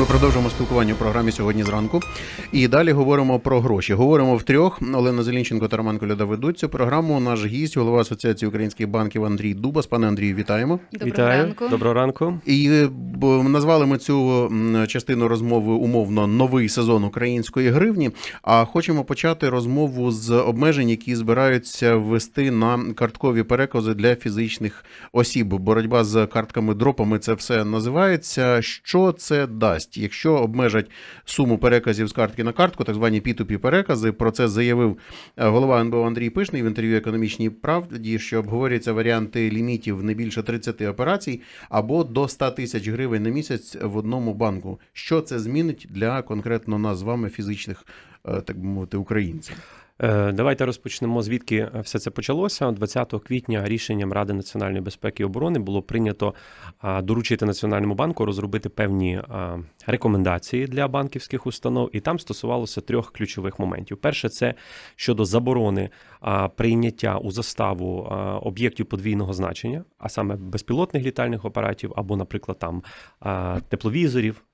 Ми продовжуємо спілкування у програмі сьогодні зранку. І далі говоримо про гроші. Говоримо втрьох. Олена Зелінченко та Роман Коляда ведуть цю програму. Наш гість, голова Асоціації українських банків Андрій Дубас. Пане Андрію, вітаємо. Доброго Вітаю, ранку. доброго ранку. І е, назвали ми цю частину розмови умовно новий сезон української гривні. А хочемо почати розмову з обмежень, які збираються ввести на карткові перекази для фізичних осіб. Боротьба з картками дропами це все називається. Що це дасть, якщо обмежать суму переказів з картки на картку, так звані P2P перекази. Про це заявив е, голова НБО Андрій Пишний в інтерв'ю економічній правді, що обговорюються варіанти лімітів не більше 30 операцій або до 100 тисяч гривень на місяць в одному банку. Що це змінить для конкретно нас з вами, фізичних, е, так би мовити, українців? Е, Давайте розпочнемо звідки все це почалося. 20 квітня рішенням Ради національної безпеки і оборони було прийнято доручити Національному банку розробити певні рекомендації для банківських установ, і там стосувалося трьох ключових моментів. Перше, це щодо заборони прийняття у заставу об'єктів подвійного значення, а саме безпілотних літальних апаратів або, наприклад, там тепловізорів.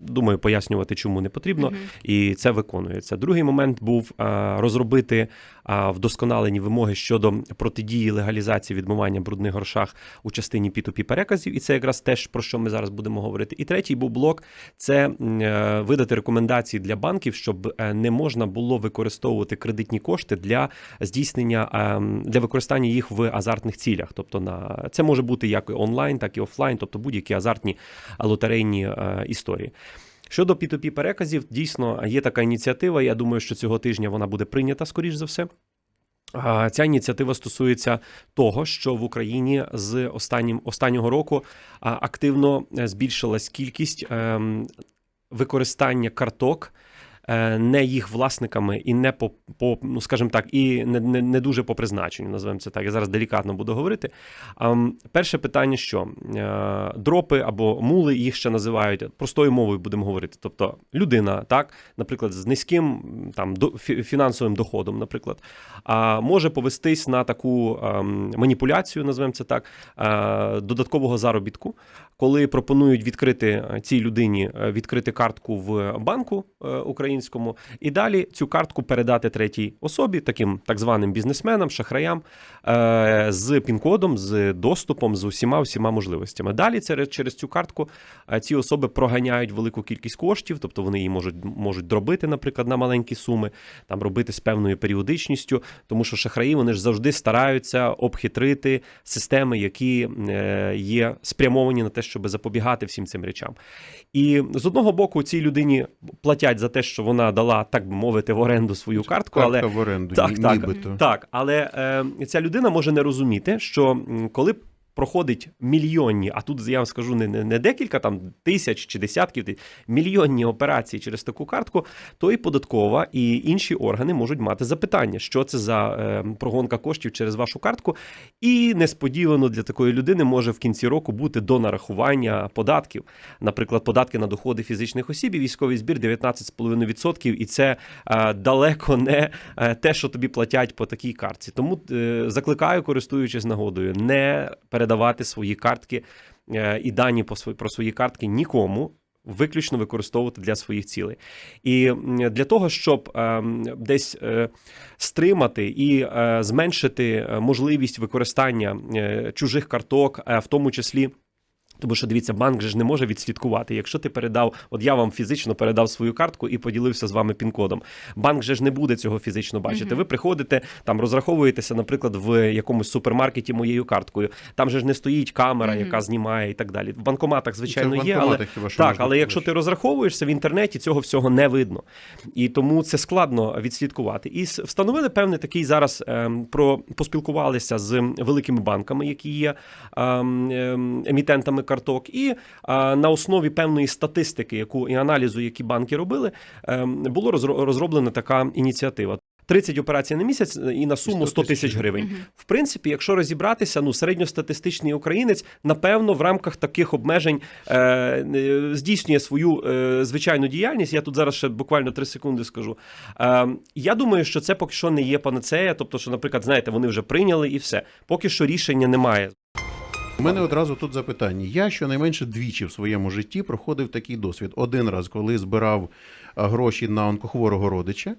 Думаю, пояснювати, чому не потрібно, і це виконується. Другий момент був розробити а, вдосконалені вимоги щодо протидії легалізації відмивання брудних грошах у частині P2P переказів, і це якраз теж про що ми зараз будемо говорити. І третій був блок це е, видати рекомендації для банків, щоб е, не можна було використовувати кредитні кошти для здійснення ем, для використання їх в азартних цілях. Тобто на це може бути як онлайн, так і офлайн, тобто будь-які азартні лотерейні е, історії. Щодо P2P переказів, дійсно є така ініціатива. Я думаю, що цього тижня вона буде прийнята, скоріш за все. Ця ініціатива стосується того, що в Україні з останнім останнього року активно е, збільшилась кількість ем, використання карток. Е, Не їх власниками і не по, по ну скажімо так, і не, не, не дуже по призначенню, називаємо це так. Я зараз делікатно буду говорити. Перше питання: що Е, дропи або мули їх ще називають простою мовою будемо говорити. Тобто людина, так, наприклад, з низьким там до- фі- фінансовим доходом, наприклад, може повестись на таку ем, маніпуляцію, називаємо це так, е, додаткового заробітку, коли пропонують відкрити цій людині відкрити картку в банку е, українському, і далі цю картку передати третій особі, таким так званим бізнесменам, шахраям, е, з пін-кодом, з доступом, з усіма усіма можливостями. Далі через цю картку е, ці особи проганяють велику кількість коштів, тобто вони її можуть, можуть дробити, наприклад, на маленькі суми, там робити з певною періодичністю, тому що шахраї вони ж завжди стараються обхитрити системи, які е, є спрямовані на те, щоб запобігати всім цим речам. І з одного боку, цій людині платять за те, що вона дала, так би мовити, в оренду свою картку, але в оренду, Так, ні- так. нібито. так, але е, ця людина може не розуміти, що коли проходить мільйонні, а тут я вам скажу не, не, декілька там тисяч чи десятків мільйонні операції через таку картку, то і податкова, і інші органи можуть мати запитання, що це за е, прогонка коштів через вашу картку. І несподівано для такої людини може в кінці року бути до нарахування податків. Наприклад, податки на доходи фізичних осіб і військовий збір 19,5%, і це е, далеко не е, те, що тобі платять по такій картці. Тому е, закликаю, користуючись нагодою, не передавати свої картки е, і дані про свої картки нікому. Виключно використовувати для своїх цілей, і для того, щоб е, десь е, стримати і е, зменшити е, можливість використання е, чужих карток, е, в тому числі. Тому що дивіться, банк же ж не може відслідкувати. Якщо ти передав, от я вам фізично передав свою картку і поділився з вами пін-кодом. Банк же ж не буде цього фізично бачити. Ви приходите там, розраховуєтеся, наприклад, в якомусь супермаркеті моєю карткою. Там же ж не стоїть камера, яка знімає і так далі. В банкоматах, звичайно, в є, але хіба так, але якщо ти розраховуєшся в інтернеті, цього всього не видно. І тому це складно відслідкувати. І встановили певний такий зараз ем, про поспілкувалися з великими банками, які є ем, ем, емітентами карток, і е, на основі певної статистики, яку і аналізу, які банки робили, ем, було розро- розроблена така ініціатива. 30 операцій на місяць і на суму 100 тисяч гривень. В принципі, якщо розібратися, ну середньостатистичний українець, напевно, в рамках таких обмежень е, е, здійснює свою е, звичайну діяльність. Я тут зараз ще буквально 3 секунди скажу. Е, я думаю, що це поки що не є панацея. Тобто, що, наприклад, знаєте, вони вже прийняли і все. Поки що рішення немає. У мене одразу тут запитання. Я щонайменше двічі в своєму житті проходив такий досвід. Один раз, коли збирав гроші на онкохворого родича.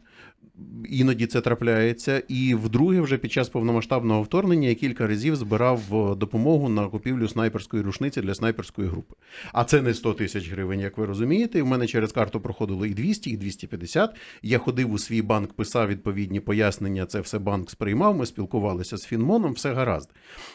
Іноді це трапляється, і вдруге, вже під час повномасштабного вторгнення я кілька разів збирав е, допомогу на купівлю снайперської рушниці для снайперської групи. А це не 100 тисяч гривень, як ви розумієте. В мене через карту проходило і 200, і 250. Я ходив у свій банк, писав відповідні пояснення. Це все банк сприймав. Ми спілкувалися з Фінмоном, все гаразд.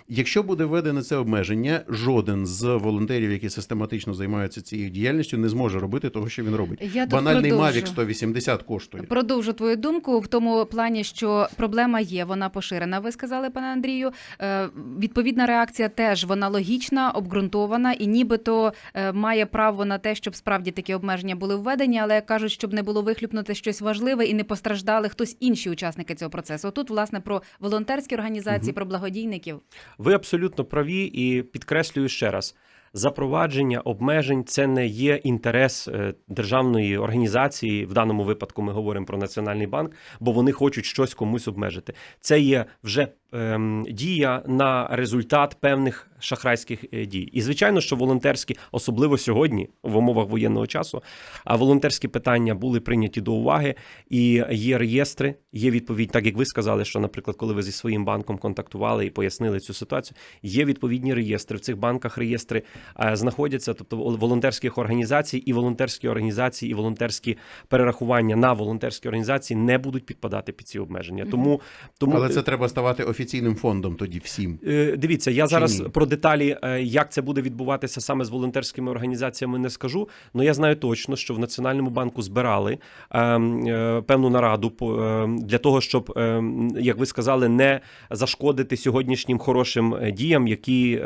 Якщо буде введене це обмеження, жоден з волонтерів, які систематично займаються цією діяльністю, не зможе робити того, що він робить. Я Банальний. Mavic 180 коштує. Продовжу твою думку в тому плані, що проблема є, вона поширена. Ви сказали, пане Андрію. Е, відповідна реакція теж вона логічна, обґрунтована і нібито е, має право на те, щоб справді такі обмеження були введені, але кажуть, щоб не було вихлюпнути щось важливе і не постраждали хтось інші учасники цього процесу. Тут, власне, про волонтерські організації, про благодійників. Ви абсолютно праві і підкреслюю ще раз. Запровадження обмежень це не є інтерес е, державної організації. В даному випадку ми говоримо про Національний банк, бо вони хочуть щось комусь обмежити. Це є вже ем, дія на результат певних шахрайських е, дій. І звичайно, що волонтерські, особливо сьогодні, в умовах воєнного часу, а волонтерські питання були прийняті до уваги, і є реєстри, є відповідь, так як ви сказали, що, наприклад, коли ви зі своїм банком контактували і пояснили цю ситуацію, є відповідні реєстри. В цих банках реєстри е, знаходяться, тобто вол- волонтерських організацій, і волонтерські організації, і волонтерські перерахування на волонтерські організації не будуть підпадати під ці обмеження. Тому, тому Але це треба ставати офіційним фондом тоді всім. Е, Дивіться, я Чи зараз ні? про деталі, е, як це буде відбуватися саме з волонтерськими організаціями, не скажу. але я знаю точно, що в Національному банку збирали ем, е, певну нараду по- для того, щоб, ем, як ви сказали, не зашкодити сьогоднішнім хорошим діям, які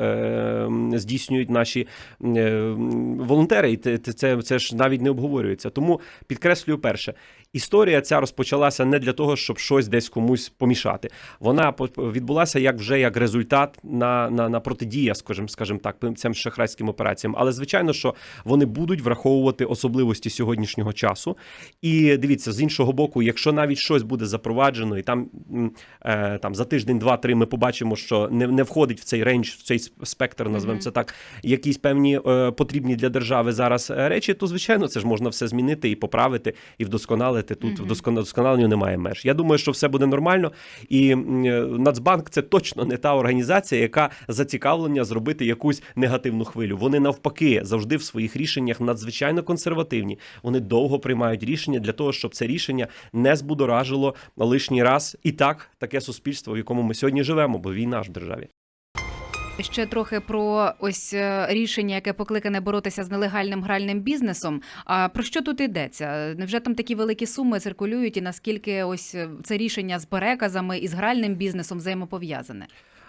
здійснюють наші волонтери. І це, це, це ж навіть не обговорюється. Тому підкреслюю перше. Історія ця розпочалася не для того, щоб щось десь комусь помішати. Вона відбулася як вже як результат на, на, на протидія, скажімо, скажімо так, цим шахрайським операціям. Але звичайно, що вони будуть враховувати особливості сьогоднішнього часу. І дивіться, з іншого боку, якщо навіть щось буде запроваджено, і там, е, там за тиждень, два-три ми побачимо, що не, не входить в цей рейндж, в цей спектр, назвемо це так, якісь певні е, потрібні для держави зараз е, речі, то звичайно це ж можна все змінити і поправити, і вдосконалити. Тут вдосконаленню немає меж. Я думаю, що все буде нормально. І е, Нацбанк це точно не та організація, яка зацікавлення зробити якусь негативну хвилю. Вони навпаки завжди в своїх рішеннях надзвичайно консервативні. Вони довго приймають рішення для того, щоб це рішення не збудоражило лишній раз і так таке суспільство, в якому ми сьогодні живемо, бо війна ж в державі. Ще трохи про ось е, рішення, яке покликане боротися з нелегальним гральним бізнесом. А про що тут йдеться? Невже там такі великі суми циркулюють, і наскільки ось е, це рішення з переказами і з гральним бізнесом взаємопов'язане?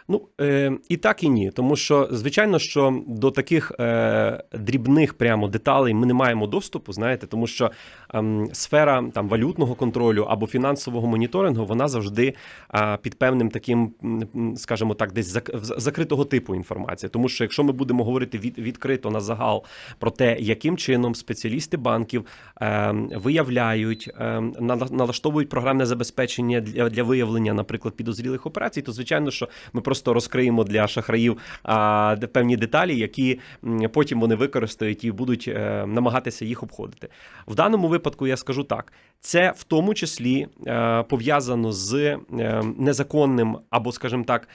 Ну е, і так, і ні. Тому що, звичайно, що до таких е, дрібних прямо деталей ми не маємо доступу, знаєте, тому що ем, сфера там валютного контролю або фінансового моніторингу вона завжди е, під певним таким, скажімо так, десь зак- закритого типу інформації. Тому що якщо ми будемо говорити від, відкрито на загал про те, яким чином спеціалісти банків е, виявляють, е, налаштовують програмне забезпечення для, для виявлення, наприклад, підозрілих операцій, то звичайно, що ми просто розкриємо для шахраїв а, певні деталі, які потім вони використають і будуть е, намагатися їх обходити. В даному випадку я скажу так: це в тому числі е, пов'язано з е, незаконним або, скажімо так,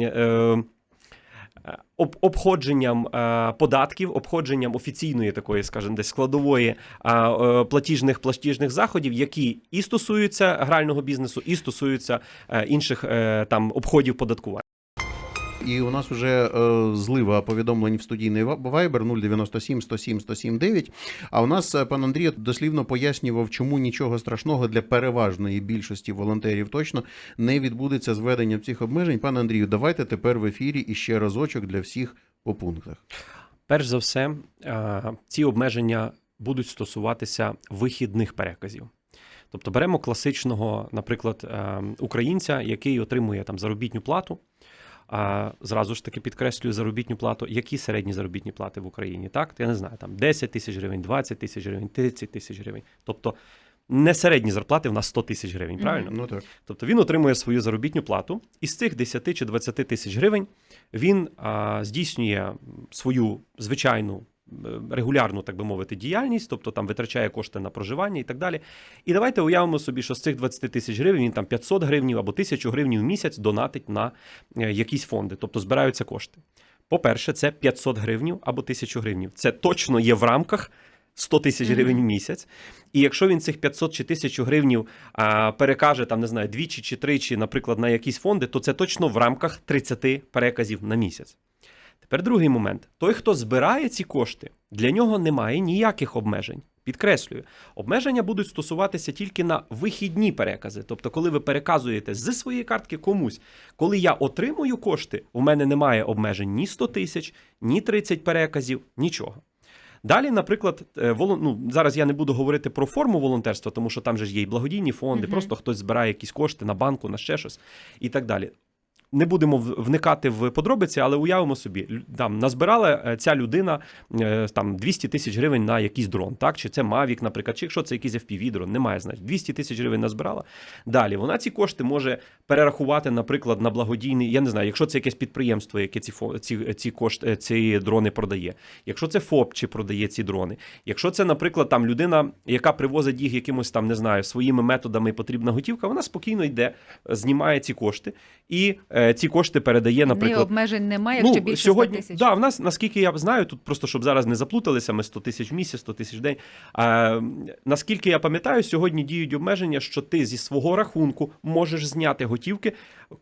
е, об- обходженням е, податків, обходженням офіційної такої, скажімо, десь складової е, платіжних платіжних заходів, які і стосуються грального бізнесу, і стосуються е, інших е, там обходів податкування. І у нас вже е, злива повідомлень в студійний Viber 097 107 107 9. А у нас е, пан Андрій дослівно пояснював, чому нічого страшного для переважної більшості волонтерів точно не відбудеться з введенням цих обмежень. Пане Андрію, давайте тепер в ефірі іще разочок для всіх по пунктах. Перш за все, е, ці обмеження будуть стосуватися вихідних переказів. Тобто беремо класичного, наприклад, е, українця, який отримує там заробітну плату. А зразу ж таки підкреслюю заробітну плату. Які середні заробітні плати в Україні? Так, я не знаю, там 10 тисяч гривень, 20 тисяч гривень, 30 тисяч гривень. Тобто не середні зарплати в нас 100 тисяч гривень, правильно? Ну так. Тобто він отримує свою заробітну плату, і з цих 10 чи 20 тисяч гривень він а, здійснює свою звичайну. Е, Регулярну, так би мовити, діяльність, тобто там витрачає кошти на проживання і так далі. І давайте уявимо собі, що з цих 20 тисяч гривень він там 500 гривень або 1000 гривень в місяць донатить на е, якісь фонди, тобто збираються кошти. По-перше, це 500 гривень або 1000 гривень. Це точно є в рамках 100 тисяч гривень в місяць. І якщо він цих 500 чи 1000 гривень а, перекаже там, не знаю, двічі чи тричі, наприклад, на якісь фонди, то це точно в рамках 30 переказів на місяць. Тепер другий момент: той, хто збирає ці кошти, для нього немає ніяких обмежень. Підкреслюю, обмеження будуть стосуватися тільки на вихідні перекази. Тобто, коли ви переказуєте зі своєї картки комусь, коли я отримую кошти, у мене немає обмежень ні 100 тисяч, ні 30 переказів, нічого. Далі, наприклад, е, волон... ну, зараз я не буду говорити про форму волонтерства, тому що там же ж є і благодійні фонди, Мгм. просто хтось збирає якісь кошти на банку, на ще щось і так далі. Не будемо вникати в подробиці, але уявимо собі, там назбирала е, ця людина е, там 200 тисяч гривень на якийсь дрон, так? Чи це Mavic, наприклад, чи якщо це якийсь FPV дрон, немає значення. 200 тисяч гривень назбирала. Далі вона ці кошти може перерахувати, наприклад, на благодійний. Я не знаю, якщо це якесь підприємство, яке ці ці, ці кошти, ці дрони продає. Якщо це ФОП чи продає ці дрони, якщо це, наприклад, там людина, яка привозить їх якимось там, не знаю, своїми методами потрібна готівка, вона спокійно йде, знімає ці кошти і е, ці кошти передає, Ні наприклад. обмежень немає, якщо більше 100 Ну, сьогодні, тисяч. Да, в нас, наскільки я знаю, тут просто щоб зараз не заплуталися, ми 100 тисяч в місяць, 100 тисяч в день. А, наскільки я пам'ятаю, сьогодні діють обмеження, що ти зі свого рахунку можеш зняти готівки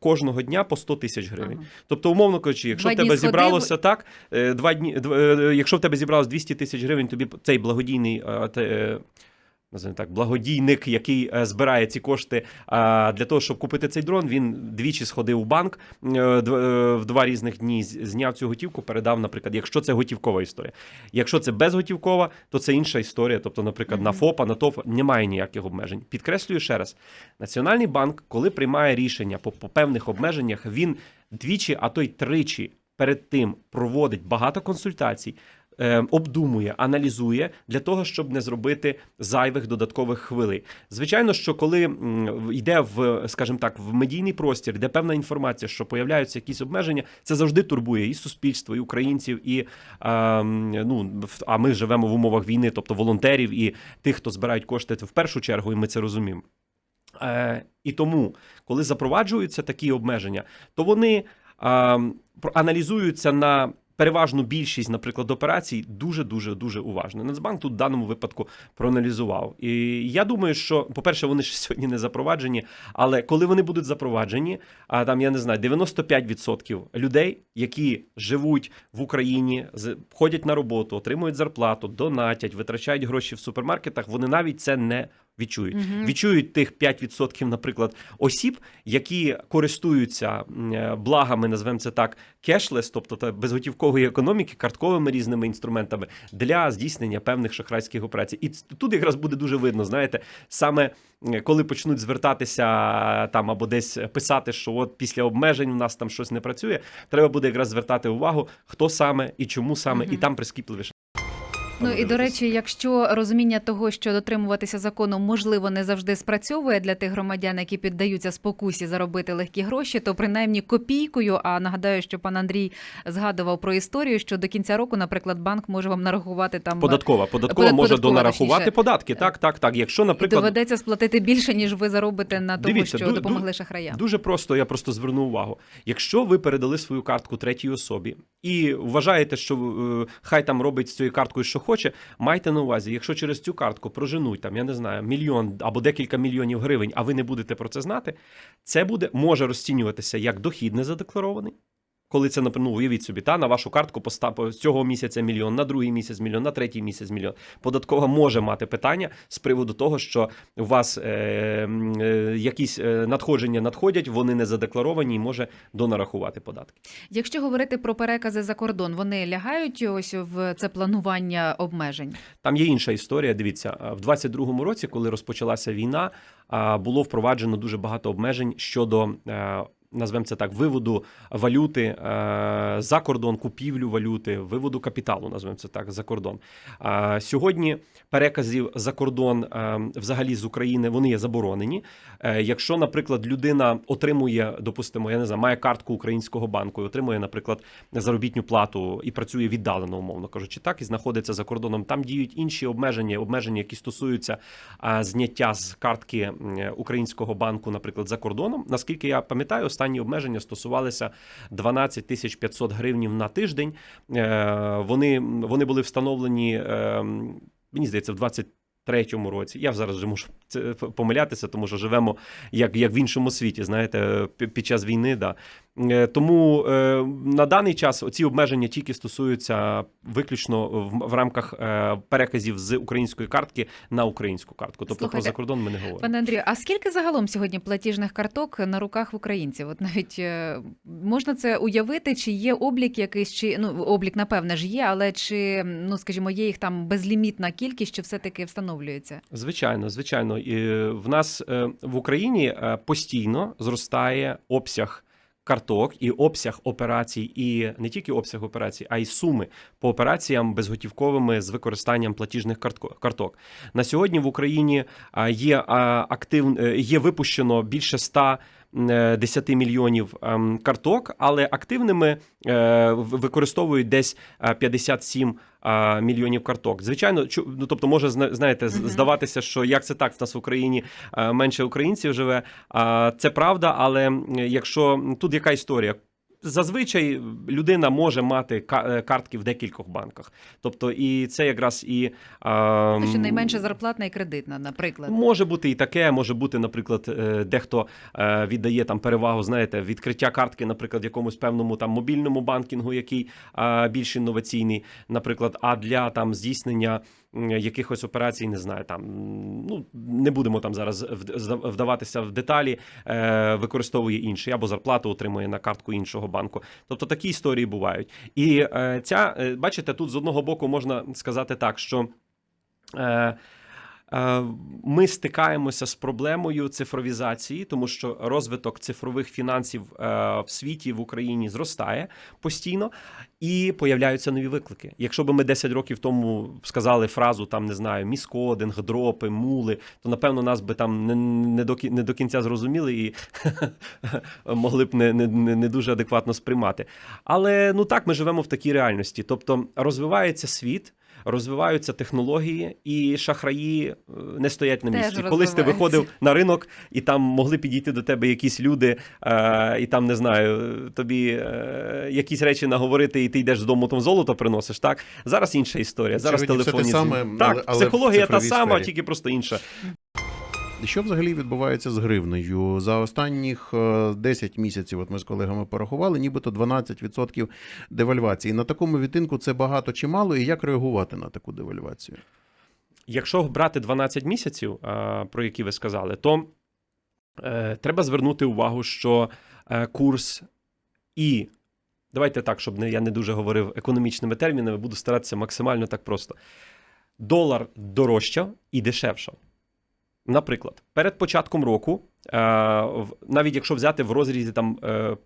кожного дня по 100 тисяч гривень. Ага. Тобто, умовно кажучи, якщо в тебе зібралося так, е, два дні, е, якщо в тебе зібралось 200 тисяч гривень, тобі цей благодійний. Називаємо так, благодійник, який е, збирає ці кошти для того, щоб купити цей дрон. Він двічі сходив в банк е, е, в два різних дні, зняв цю готівку, передав, наприклад, якщо це готівкова історія. Якщо це безготівкова, то це інша історія. Тобто, наприклад, на ФОПа, на ТОФ немає ніяких обмежень. Підкреслюю ще раз: Національний банк, коли приймає рішення по, по певних обмеженнях, він двічі, а то й тричі перед тим проводить багато консультацій. Е, Обдумує, аналізує для того, щоб не зробити зайвих додаткових хвилей. Звичайно, що коли йде в, скажімо так, в медійний простір, де певна інформація, що появляються якісь обмеження, це завжди турбує і суспільство, і українців, і м, ну а ми живемо в умовах війни, тобто волонтерів і тих, хто збирають кошти, в першу чергу, і ми це розуміємо. Е, і тому, коли запроваджуються такі обмеження, то вони а, аналізуються на переважну більшість, наприклад, операцій дуже дуже дуже уважно. Нацбанк тут в даному випадку проаналізував. І я думаю, що, по-перше, вони ж сьогодні не запроваджені, але коли вони будуть запроваджені, а там я не знаю, 95% людей, які живуть в Україні, ходять на роботу, отримують зарплату, донатять, витрачають гроші в супермаркетах, вони навіть це не відчують. Мгм. Відчують тих 5%, наприклад, осіб, які користуються благами, назвемо це так, кешлес, тобто та безготівкової економіки, картковими різними інструментами для здійснення певних шахрайських операцій. І тут якраз буде дуже видно, знаєте, саме коли почнуть звертатися там або десь писати, що от після обмежень у нас там щось не працює, треба буде якраз звертати увагу, хто саме і чому саме, Мгм. і там прискіпливіше. Ну і до речі, якщо розуміння того, що дотримуватися закону можливо не завжди спрацьовує для тих громадян, які піддаються спокусі заробити легкі гроші, то принаймні копійкою. А нагадаю, що пан Андрій згадував про історію, що до кінця року, наприклад, банк може вам нарахувати там Податкова, податкова Подат- може донарахувати податки. Так, так, так. Якщо, і наприклад, доведеться сплатити більше, ніж ви заробите на тому, Дивіться, що ду- ду- допомогли шахраям. Дуже просто, я просто зверну увагу. Якщо ви передали свою картку третій особі і вважаєте, що е, хай там робить з цією карткою, що хоче, майте на увазі, якщо через цю картку проженуть там, я не знаю, мільйон або декілька мільйонів гривень, а ви не будете про це знати, це буде може розцінюватися як дохід незадекларований. Коли це ну, уявіть собі, та на вашу картку постав з цього місяця мільйон, на другий місяць мільйон, на третій місяць мільйон. Податкова може мати питання з приводу того, що у вас е, е, якісь е, надходження надходять, вони не задекларовані і може донарахувати податки. Якщо говорити про перекази за кордон, вони лягають ось в це планування обмежень. Там є інша історія. Дивіться, в 22-му році, коли розпочалася війна, було впроваджено дуже багато обмежень щодо. Е, назвемо це так, виводу валюти е, за кордон, купівлю валюти, виводу капіталу, назвемо це так, за кордон. Сьогодні переказів за кордон е, взагалі з України вони є заборонені. Е, Якщо, наприклад, людина отримує, допустимо, я не знаю, має картку українського банку і отримує, наприклад, заробітню плату і працює віддалено, умовно кажучи, так і знаходиться за кордоном. Там діють інші обмеження, обмеження, які стосуються зняття з картки українського банку, наприклад, за кордоном. Наскільки я пам'ятаю, останні обмеження стосувалися 12 тисяч 500 гривнів на тиждень. Е, Вони, вони були встановлені, е, мені здається, в 23-му році. Я зараз вже можу помилятися, тому що живемо як, як в іншому світі, знаєте, пі- під час війни. Да. Е, Тому е, на даний час ці обмеження тільки стосуються виключно в, рамках е, переказів з української картки на українську картку. Тобто про закордон ми не говоримо. Пане Андрію, а скільки загалом сьогодні платіжних карток на руках в українців? От навіть можна це уявити, чи є облік якийсь, чи ну облік, напевне ж є, але чи ну скажімо, є їх там безлімітна кількість, що все таки встановлюється? Звичайно, звичайно. І в нас в Україні постійно зростає обсяг карток і обсяг операцій, і не тільки обсяг операцій, а й суми по операціям безготівковими з використанням платіжних карток. На сьогодні в Україні є актив, е, є випущено більше 100 е, 10 мільйонів ем, карток, але активними е, використовують десь е, 57 мільйонів карток. Звичайно, ну тобто може зна- знаєте, здаватися, що як це так в нас в Україні е, менше українців живе. Це правда, але якщо тут яка історія? Зазвичай людина може мати е, картки в декількох банках. Тобто, і це якраз і а, що м, найменше зарплатна і кредитна, наприклад. Може бути і таке, може бути, наприклад, е, дехто е, віддає там перевагу, знаєте, відкриття картки, наприклад, якомусь певному там мобільному банкінгу, який більш інноваційний, наприклад, а для там здійснення якихось операцій, не знаю, там ну не будемо там зараз вд- вдаватися в деталі, е, використовує інший або зарплату отримує на картку іншого банку. Тобто такі історії бувають. І е, ця, е, бачите, тут з одного боку можна сказати так, що. Е, Ми стикаємося з проблемою цифровізації, тому що розвиток цифрових фінансів е, в світі в Україні зростає постійно, і появляються нові виклики. Якщо би ми 10 років тому сказали фразу там не знаю, міскодинг, дропи, мули, то напевно нас би там не, не, до, не до кінця зрозуміли і могли б не, не не дуже адекватно сприймати. Але ну так ми живемо в такій реальності. Тобто розвивається світ. Розвиваються технології, і шахраї е, не стоять на Теж місці. Колись ти виходив на ринок, і там могли підійти до тебе якісь люди, е, і там не знаю, тобі е, якісь речі наговорити, і ти йдеш з дому, там золото приносиш. Так зараз інша історія. Зараз Сьогодні все те телефонні саме, так, але психологія та сама, тільки просто інша. Що взагалі відбувається з гривнею? За останніх е, 10 місяців, от ми з колегами порахували, нібито 12% девальвації. На такому відтинку це багато чи мало, і як реагувати на таку девальвацію? Якщо брати 12 місяців, про які ви сказали, то е, треба звернути увагу, що е, курс і давайте так, щоб не, я не дуже говорив економічними термінами, буду старатися максимально так просто. Долар дорожчав і дешевшав. Наприклад, перед початком року, е, навіть якщо взяти в розрізі там е,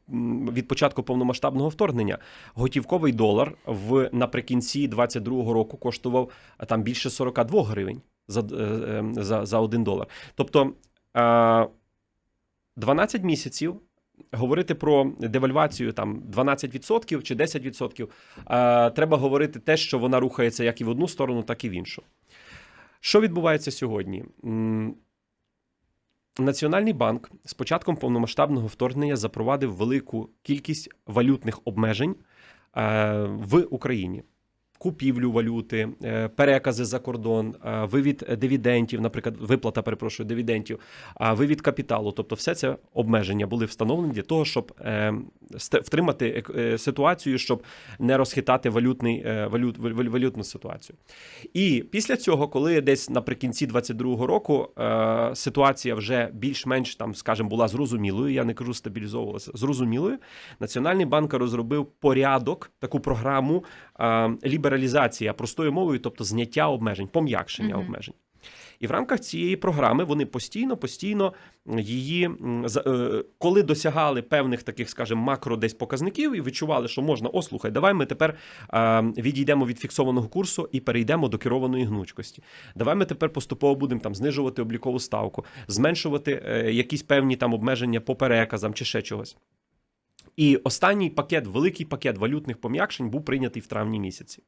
від початку повномасштабного вторгнення, готівковий долар в наприкінці 22-го року коштував там більше 42 гривень за, е, е, за, за 1 долар. Тобто е, 12 місяців. Говорити про девальвацію там 12% чи 10%, е, треба говорити те, що вона рухається як і в одну сторону, так і в іншу. Що відбувається сьогодні? Національний банк з початком повномасштабного вторгнення запровадив велику кількість валютних обмежень е, в Україні. Купівлю валюти, е, перекази за кордон, е, вивід дивідентів, наприклад, виплата, перепрошую, дивідентів, вивід капіталу. Тобто, все це обмеження були встановлені для того, щоб е, втримати ситуацію, щоб не розхитати валютний, валют, валютну ситуацію. І після цього, коли десь наприкінці 22-го року ситуація вже більш-менш там, скажімо, була зрозумілою, я не кажу стабілізовувалася, зрозумілою, Національний банк розробив порядок, таку програму лібералізації, а простою мовою, тобто зняття обмежень, пом'якшення Мгм. обмежень. І в рамках цієї програми вони постійно, постійно її е, коли досягали певних таких, скажімо, макро десь показників і відчували, що можна, о, слухай, давай ми тепер відійдемо від фіксованого курсу і перейдемо до керованої гнучкості. Давай ми тепер поступово будемо там знижувати облікову ставку, зменшувати е, якісь певні там обмеження по переказам чи ще чогось. І останній пакет, великий пакет валютних пом'якшень був прийнятий в травні місяці.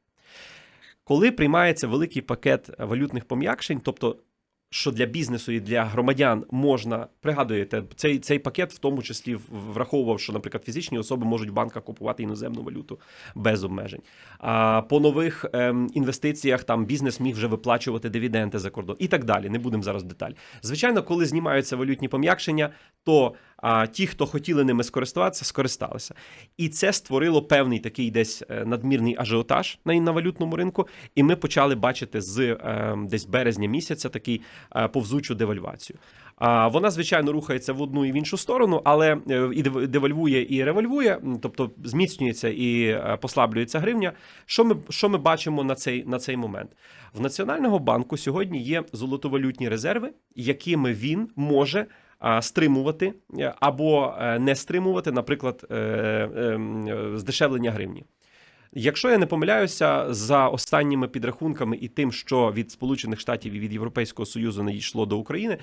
Коли приймається великий пакет валютних пом'якшень, тобто що для бізнесу і для громадян можна пригадуєте, цей, цей пакет в тому числі враховував, що, наприклад, фізичні особи можуть в банках купувати іноземну валюту без обмежень. А по нових ем, інвестиціях там бізнес міг вже виплачувати дивіденди за кордон і так далі. Не будемо зараз в деталі. Звичайно, коли знімаються валютні пом'якшення, то а, ті, хто хотіли ними скористуватися, скористалися. І це створило певний такий десь е, надмірний ажіотаж на, на валютному ринку. І ми почали бачити з е, десь березня місяця такий е, повзучу девальвацію. Вона, звичайно, рухається в одну і в іншу сторону, але і дев- девальвує, і револьвує, тобто зміцнюється і послаблюється гривня. Що ми, що ми бачимо на цей, на цей момент? В Національного банку сьогодні є золотовалютні резерви, якими він може стримувати е, або е, не стримувати, наприклад, е, ем, здешевлення гривні. Якщо я не помиляюся, за останніми підрахунками і тим, що від Сполучених Штатів і від Європейського Союзу надійшло до України,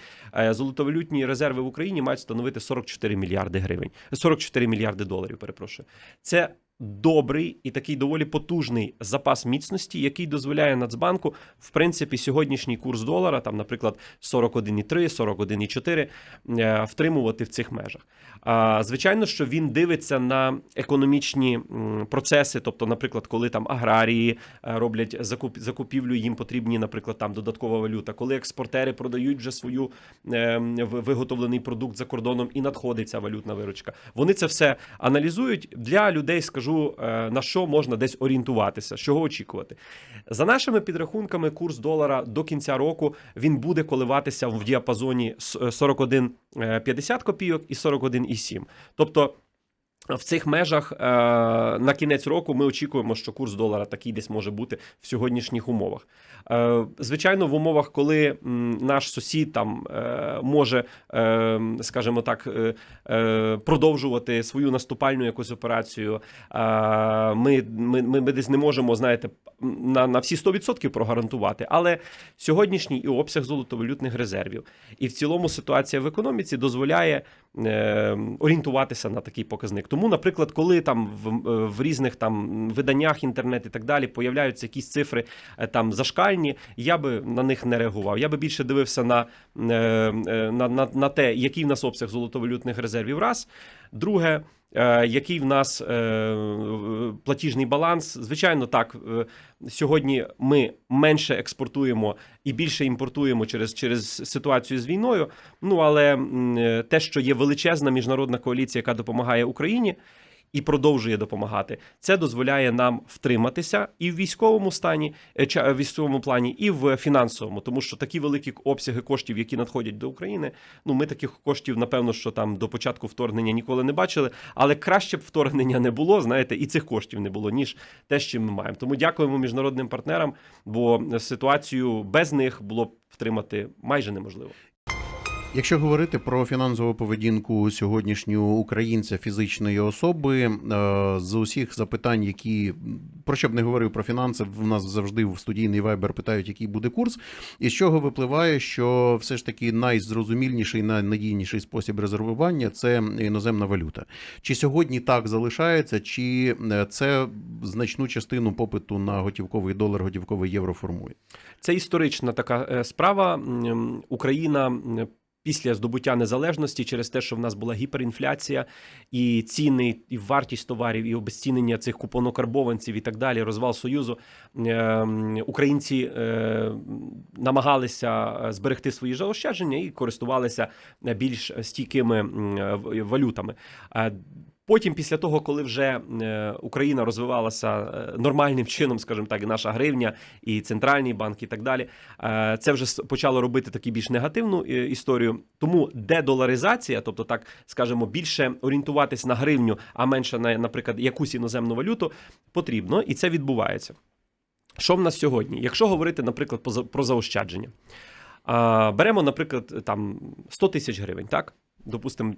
золотовалютні резерви в Україні мають становити 44 мільярди гривень, 44 мільярди доларів. Перепрошую, це добрий і такий доволі потужний запас міцності, який дозволяє Нацбанку, в принципі, сьогоднішній курс долара, там, наприклад, 41,3, 41,4, е, втримувати в цих межах. Звичайно, що він дивиться на економічні процеси, тобто, наприклад, коли там аграрії е, роблять закуп, закупівлю, їм потрібні, наприклад, там додаткова валюта, коли експортери продають вже свою е, виготовлений продукт за кордоном і надходить ця валютна виручка. Вони це все аналізують для людей. Скажу е, на що можна десь орієнтуватися, чого очікувати. За нашими підрахунками, курс долара до кінця року він буде коливатися в діапазоні 41,50 копійок і 41,7. Тобто. В цих межах е, на кінець року ми очікуємо, що курс долара такий десь може бути в сьогоднішніх умовах. Е, звичайно, в умовах, коли наш сусід там е, може, скажімо так, продовжувати свою наступальну якусь операцію, ми, ми, ми, ми десь не можемо, знаєте, на, на всі 100% прогарантувати. Але сьогоднішній і обсяг золотовалютних резервів, і в цілому ситуація в економіці дозволяє орієнтуватися на такий показник. Тому, наприклад, коли там в, е, в різних там виданнях інтернет і так далі появляються якісь цифри е, там зашкальні, я би на них не реагував. Я би більше дивився на, е, на, на, на те, який в нас обсяг золотовалютних резервів. Раз. Друге, який в нас е, платіжний баланс. Звичайно, так. е, Сьогодні ми менше експортуємо і більше імпортуємо через, через ситуацію з війною. Ну але е, те, що є величезна міжнародна коаліція, яка допомагає Україні. І продовжує допомагати. Це дозволяє нам втриматися і в військовому стані, е, ча- в військовому плані, і в фінансовому, тому що такі великі обсяги коштів, які надходять до України, ну ми таких коштів, напевно, що там до початку вторгнення ніколи не бачили. Але краще б вторгнення не було, знаєте, і цих коштів не було, ніж те, що ми маємо. Тому дякуємо міжнародним партнерам, бо ситуацію без них було б втримати майже неможливо. Якщо говорити про фінансову поведінку сьогоднішнього українця фізичної особи, е, з усіх запитань, які про що б не говорив про фінанси, в нас завжди в студійний вайбер питають, який буде курс, і з чого випливає, що все ж таки найзрозумільніший, найнадійніший спосіб резервування це іноземна валюта. Чи сьогодні так залишається, чи е, це значну частину попиту на готівковий долар, готівковий євро формує? Це історична така е, справа. Україна. Після здобуття незалежності через те, що в нас була гіперінфляція, і ціни, і вартість товарів, і обезцінення цих купонокарбованців і так далі, розвал союзу, е, українці е, намагалися е, зберегти свої заощадження і користувалися е, більш стійкими валютами. Потім, після того, коли вже е, Україна розвивалася е, нормальним чином, скажімо так, і наша гривня, і центральний банк, і так далі, е, це вже почало робити таку більш негативну історію. Тому дедоларизація, тобто так скажемо, більше орієнтуватись на гривню, а менше на, наприклад, якусь іноземну валюту, потрібно, і це відбувається. Що в нас сьогодні? Якщо говорити, наприклад, про заощадження. Беремо, наприклад, там 100 тисяч гривень, так? Допустимо,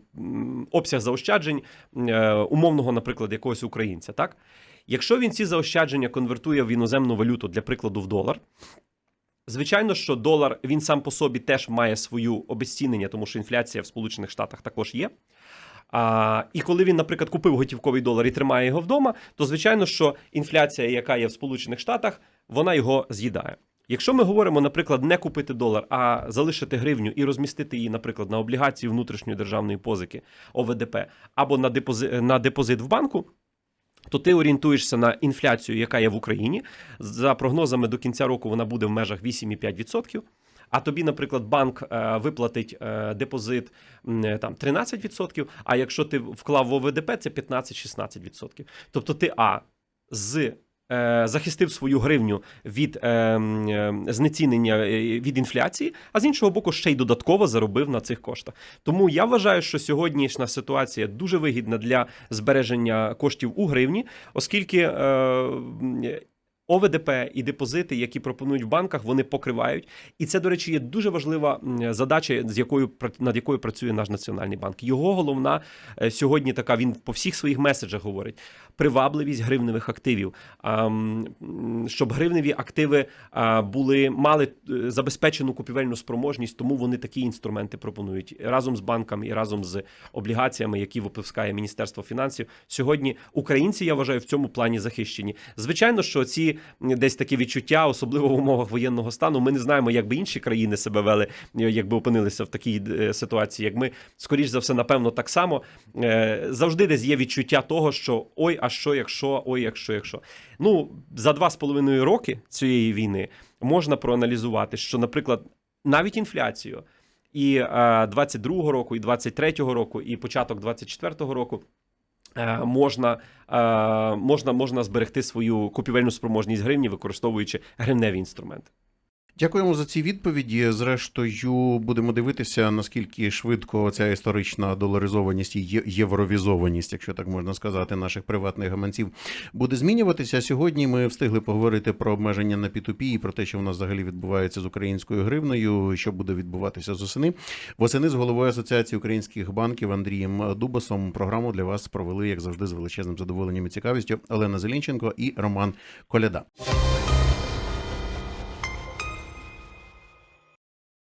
обсяг заощаджень е, умовного, наприклад, якогось українця, так? Якщо він ці заощадження конвертує в іноземну валюту, для прикладу, в долар, звичайно, що долар він сам по собі теж має свою обезцінення, тому що інфляція в Сполучених Штатах також є. А, і коли він, наприклад, купив готівковий долар і тримає його вдома, то звичайно, що інфляція, яка є в Сполучених Штатах, вона його з'їдає. Якщо ми говоримо, наприклад, не купити долар, а залишити гривню і розмістити її, наприклад, на облігації внутрішньої державної позики ОВДП або на депозит, на депозит в банку, то ти орієнтуєшся на інфляцію, яка є в Україні. За прогнозами до кінця року вона буде в межах 8,5%. А тобі, наприклад, банк е, виплатить е, депозит е, там 13%, а якщо ти вклав в ОВДП, це 15-16%. Тобто ти А з захистив свою гривню від е, е, знецінення е, від інфляції, а з іншого боку, ще й додатково заробив на цих коштах. Тому я вважаю, що сьогоднішня ситуація дуже вигідна для збереження коштів у гривні, оскільки. ОВДП і депозити, які пропонують в банках, вони покривають. І це, до речі, є дуже важлива задача, з якою над якою працює наш національний банк. Його головна е, сьогодні така. Він по всіх своїх меседжах говорить: привабливість гривневих активів, щоб гривневі активи були мали е, забезпечену купівельну спроможність, тому вони такі інструменти пропонують разом з банками і разом з облігаціями, які випускає Міністерство фінансів. Сьогодні українці, я вважаю, в цьому плані захищені. Звичайно, що ці десь такі відчуття, особливо в умовах воєнного стану, ми не знаємо, як би інші країни себе вели, е, якби опинилися в такій е, ситуації, як ми, скоріш за все, напевно, так само. Е, Завжди десь є відчуття того, що ой, а що, якщо, ой, якщо, якщо. Ну, за два з половиною роки цієї війни можна проаналізувати, що, наприклад, навіть інфляцію і е, 22-го року, і 23-го року, і початок 24-го року. Е, Можна, е, можна, можна зберегти свою купівельну спроможність гривні, використовуючи гривневі інструменти. Дякуємо за ці відповіді. Зрештою, будемо дивитися, наскільки швидко ця історична доларизованість і євровізованість, якщо так можна сказати, наших приватних гаманців буде змінюватися. Сьогодні ми встигли поговорити про обмеження на P2P і про те, що в нас взагалі відбувається з українською гривнею, що буде відбуватися з осени. Восени з головою Асоціації українських банків Андрієм Дубасом програму для вас провели, як завжди, з величезним задоволенням і цікавістю Олена Зелінченко і Роман Коляда.